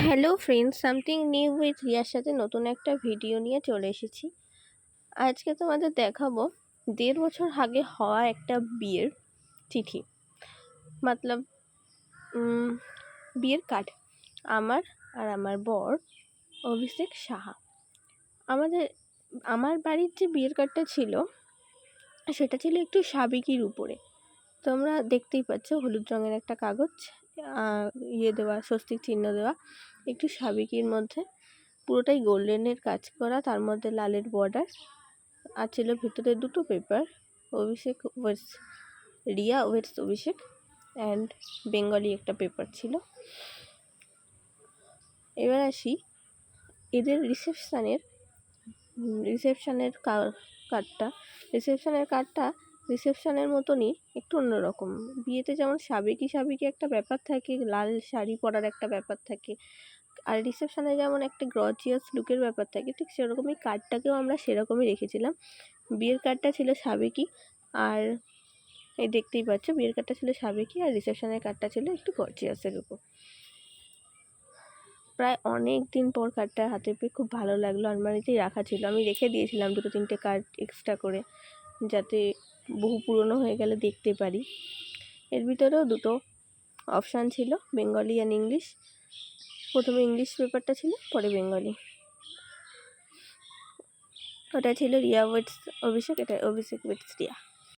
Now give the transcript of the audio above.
Hello friends something new with রিয়ার সাথে নতুন একটা ভিডিও নিয়ে চলে এসেছি। আজকে তোমাদের দেখাবো, দেড় বছর আগে হওয়া একটা বিয়ের চিঠি। মতলব বিয়ের কার্ড আমার আর আমার বর অভিষেক সাহা। আমাদের, আমার বাড়ির যে বিয়ের কার্ডটা ছিল, সেটা ছিল একটু সাবেকির উপরে। তোমরা দেখতেই পাচ্ছ হলুদ রঙের একটা কাগজ। ইয়ে দেওয়া, স্বস্তিক চিহ্ন দেওয়া, একটু সাবেকির মধ্যে। পুরোটাই গোল্ডেনের কাজ করা, তার মধ্যে লালের বর্ডার আর ছিল ভেতরে দুটো paper Abhishek weds Riya weds Abhishek and Bengali একটা পেপার ছিল। এবার আসি, এদের রিসেপশানের রিসেপশানের কার্ডটা রিসেপশানের কার্ডটা রিসেপশানের মতনই একটু অন্যরকম। বিয়েতে যেমন সাবেকি সাবেকি একটা ব্যাপার থাকে, লাল শাড়ি পরার একটা ব্যাপার থাকে, আর রিসেপশানে যেমন একটা গ্রজিয়াস লুকের ব্যাপার থাকে, ঠিক সেরকমই কার্ডটাকেও আমরা সেরকমই রেখেছিলাম। বিয়ের কার্ডটা ছিল সাবেকি, আর এই দেখতেই পাচ্ছ বিয়ের কার্ডটা ছিল সাবেকি, আর রিসেপশনের কার্ডটা ছিল একটু গর্জিয়াসের উপর। প্রায় অনেক দিন পর কার্ডটা হাতে পেয়ে খুব ভালো লাগল, আলমারিতেই রাখা ছিল। আমি রেখে দিয়েছিলাম দুটো তিনটে কার্ড এক্সট্রা করে, যাতে বহু পুরনো হয়ে গেলে দেখতে পারি। এর ভিতরেও দুটো অপশান ছিল বেঙ্গলি অ্যান্ড ইংলিশ প্রথমে ইংলিশ পেপারটা ছিল, পরে বেঙ্গলি ওটা ছিল রিয়া ওয়েটস অভিষেক, এটা অভিষেক ওয়েটস রিয়া।